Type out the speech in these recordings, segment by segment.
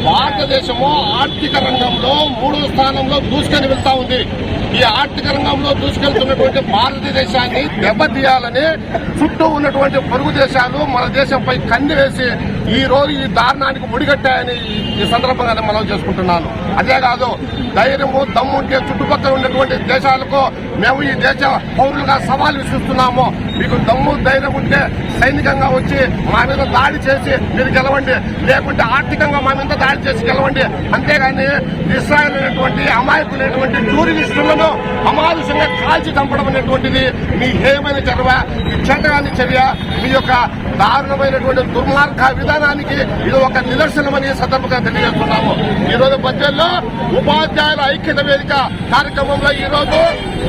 భారతదేశము ఆర్థిక రంగంలో మూడో స్థానంలో దూసుకొని వెళ్తా ఉంది. ఈ ఆర్థిక రంగంలో దూసుకెళ్తున్నటువంటి భారతదేశాన్ని దెబ్బతీయాలని చుట్టూ ఉన్నటువంటి పొరుగు దేశాలు మన దేశంపై కన్ను వేసి ఈ రోజు ఈ దారుణానికి ముడిగట్టాయని ఈ- సందర్భంగా మనం చేసుకుంటున్నాను. అదే కాదు ధైర్యము దమ్ము ఉంటే చుట్టుపక్కల ఉన్నటువంటి దేశాలకు మేము ఈ దేశ పౌరులుగా సవాల్ విసిస్తున్నాము మీకు దమ్ము ధైర్యం ఉంటే సైనికంగా వచ్చి మా మీద దాడి చేసి మీరు గెలవండి. లేకుంటే ఆర్థికంగా మా మీద దాడి చేసి గెలవండి. అంతేగాని ఇస్రాయల్ అనేటువంటి అమాయకులైనటువంటి టూరిస్టులను అమానుషంగా కాల్చి చంపడం అనేటువంటిది మీ హేయమైన చర్య మీ చర్య మీ యొక్క దారుణమైనటువంటి దుర్మార్గ విధానానికి ఇది ఒక నిదర్శనమని సందర్భంగా తెలియజేస్తున్నాము. ఈ రోజు బడ్జెట్లో ఉపాధ్యాయుల ఐక్యత వేదిక కార్యక్రమంలో ఈ రోజు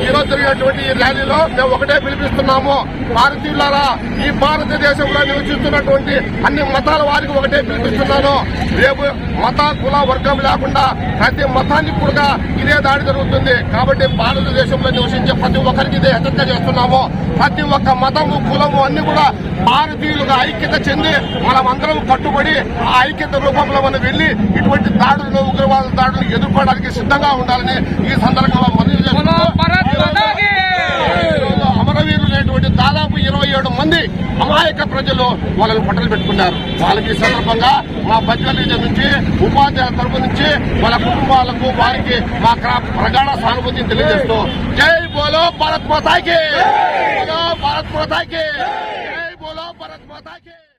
ఈ రోజు జరిగినటువంటి ఈ ర్యాలీలో మేము ఒకటే పిలిపిస్తున్నాము. భారతీయులారా ఈ భారతదేశంలో నివసిస్తున్నటువంటి అన్ని మతాల వారికి ఒకటే పిలిపిస్తున్నాను. రేపు మత కుల వర్గం లేకుండా ప్రతి మతానికి కూడా ఇదే దాడి జరుగుతుంది. కాబట్టి భారతదేశం దేశంలో నివసించే ప్రతి ఒక్కరికి ఇదే హెచ్చరిక చేస్తున్నాము. ప్రతి ఒక్క మతము కులము అన్ని కూడా భారతీయులుగా ఐక్యత చెంది మనమందరం కట్టుబడి ఆ ఐక్యత రూపంలో మనం వెళ్ళి ఇటువంటి దాడులను ఉగ్రవాద దాడులను ఎదుర్కోవడానికి సిద్ధంగా ఉండాలని ఈ సందర్భంగా మంది అమాయక ప్రజలు వాళ్ళని పట్టలు పెట్టుకున్నారు వాళ్ళకి ఈ సందర్భంగా మా బడ్జెట్ నుంచి ఉపాధ్యాయుల తరపు నుంచి వాళ్ళ కుటుంబాలకు వారికి మా ప్రగాఢ సానుభూతిని తెలియజేస్తూ జై బోలో భారత్ మాతాకి భారత్ మాతాకి జై బోలో భారత్ మాతాకి